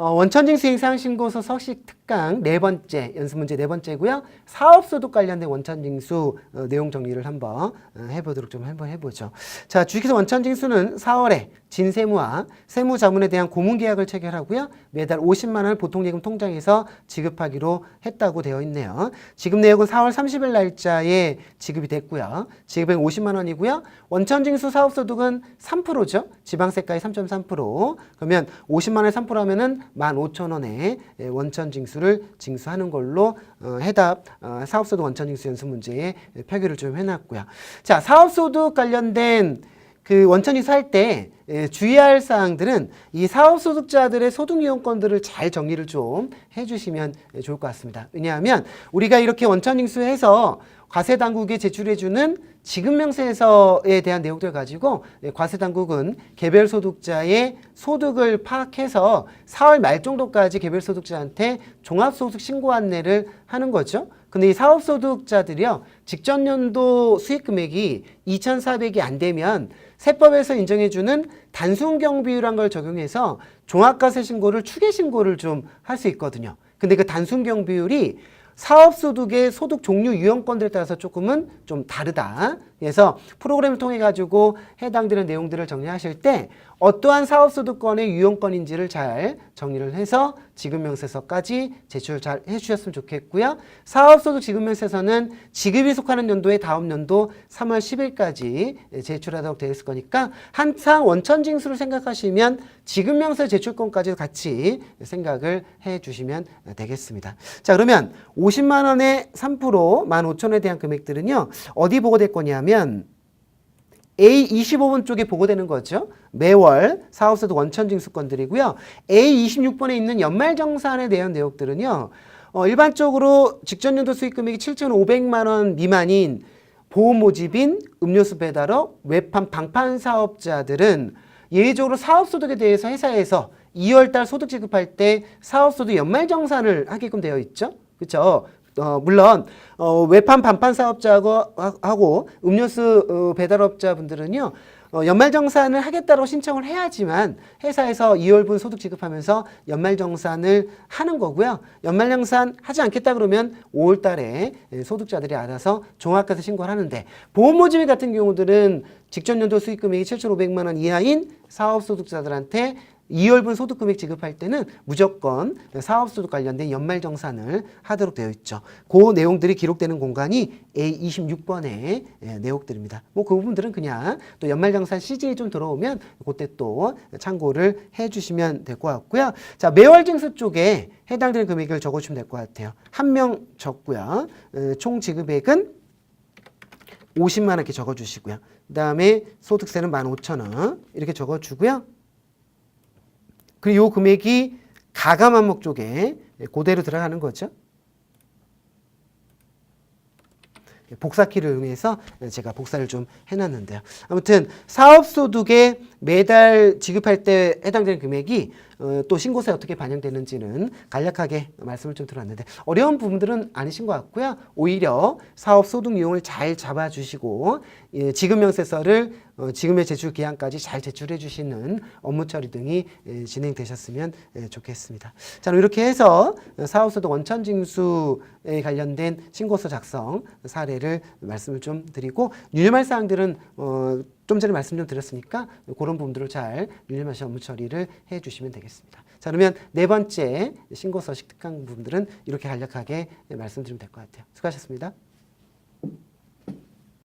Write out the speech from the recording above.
어, 원천징수 행상신고서 서식 특강 네 번째 연습 문제 네 번째고요. 사업소득 관련된 원천징수 어, 내용 정리를 한번 어, 해보도록 좀 한번 해보죠. 자, 주식회사 원천징수는 4월에 진세무와 세무자문에 대한 고문계약을 체결하고요. 매달 50만 원을 보통예금 통장에서 지급하기로 했다고 되어 있네요. 지급 내역은 4월 30일 날짜에 지급이 됐고요. 지급액 50만 원이고요. 원천징수 사업소득은 3%죠. 지방세까지 3.3%. 그러면 50만 원에 3% 하면은 15,000원의 원천 징수를 징수하는 걸로 어, 해답 어, 사업소득 원천 징수 연습 문제에 표기를 좀 해놨고요. 자, 사업소득 관련된 그 원천 징수 할 때 주의할 사항들은 이 사업소득자들의 소득이용권들을 잘 정리를 좀 해주시면 좋을 것 같습니다. 왜냐하면 우리가 이렇게 원천 징수해서 과세 당국에 제출해주는 지급명세서에 대한 내용들 가지고 네, 과세 당국은 개별 소득자의 소득을 파악해서 4월 말 정도까지 개별 소득자한테 종합소득 신고 안내를 하는 거죠. 근데 이 사업소득자들이요 직전 연도 수익 금액이 2,400이 안 되면 세법에서 인정해주는 단순 경비율한 걸 적용해서 종합과세 신고를 추계 신고를 좀 할 수 있거든요. 근데 그 단순 경비율이 사업소득의 소득 종류 유형권들에 따라서 조금은 좀 다르다. 그래서 프로그램을 통해 가지고 해당되는 내용들을 정리하실 때 어떠한 사업소득권의 유형권인지를 잘 정리를 해서 지급명세서까지 제출 잘 해주셨으면 좋겠고요. 사업소득 지급명세서는 지급이 속하는 연도의 다음 연도 3월 10일까지 제출하도록 되어 있을 거니까 항상 원천징수를 생각하시면 지급명세 제출권까지 같이 생각을 해 주시면 되겠습니다. 자 그러면 50만 원의 3% 15,000원에 대한 금액들은요. 어디 보고될 거냐면 A25번 쪽에 보고되는 거죠. 매월 사업소득 원천징수권들이고요. A26번에 있는 연말정산에 대한 내역들은요. 어, 일반적으로 직전연도 수익금액이 7,500만 원 미만인 보험 모집인 음료수 배달업, 외판 방판 사업자들은 예외적으로 사업소득에 대해서 회사에서 2월달 소득 지급할 때 사업소득 연말정산을 하게끔 되어 있죠. 그렇죠? 어, 물론 어, 외판 반판 사업자하고 하고 음료수 어, 배달업자분들은요. 어, 연말정산을 하겠다고 신청을 해야지만 회사에서 2월분 소득 지급하면서 연말정산을 하는 거고요. 연말정산 하지 않겠다 그러면 5월 달에 소득자들이 알아서 종합과세 신고를 하는데 보험모집이 같은 경우들은 직전 연도 수익금액이 7,500만 원 이하인 사업소득자들한테 2월분 소득금액 지급할 때는 무조건 사업소득 관련된 연말정산을 하도록 되어 있죠. 그 내용들이 기록되는 공간이 A26번의 내용들입니다. 뭐 그 부분들은 그냥 또 연말정산 시즌이 좀 들어오면 그때 또 참고를 해주시면 될 것 같고요. 자 매월 징수 쪽에 해당되는 금액을 적어주시면 될 것 같아요. 한 명 적고요. 어, 총 지급액은 50만 원 이렇게 적어주시고요. 그 다음에 소득세는 15,000원 이렇게 적어주고요. 그리고 요 금액이 가감 항목 쪽에 그대로 들어가는 거죠. 복사키를 이용해서 제가 복사를 좀 해놨는데요. 아무튼 사업소득에 매달 지급할 때 해당되는 금액이 어, 또 신고서에 어떻게 반영되는지는 간략하게 말씀을 좀 들었는데 어려운 부분들은 아니신 것 같고요. 오히려 사업 소득 유형을 잘 잡아주시고 예, 지급명세서를 어, 지금의 제출 기한까지 잘 제출해 주시는 업무 처리 등이 예, 진행되셨으면 예, 좋겠습니다. 자, 이렇게 해서 사업소득 원천징수에 관련된 신고서 작성 사례를 말씀을 좀 드리고 유념할 사항들은 어, 좀 전에 말씀 좀 드렸으니까 그런 부분들을 잘 유념하시 업무 처리를 해 주시면 되겠습니다. 자, 그러면 네 번째 신고서 식 특강 부분들은 이렇게 간략하게 말씀드리면 될 것 같아요. 수고하셨습니다.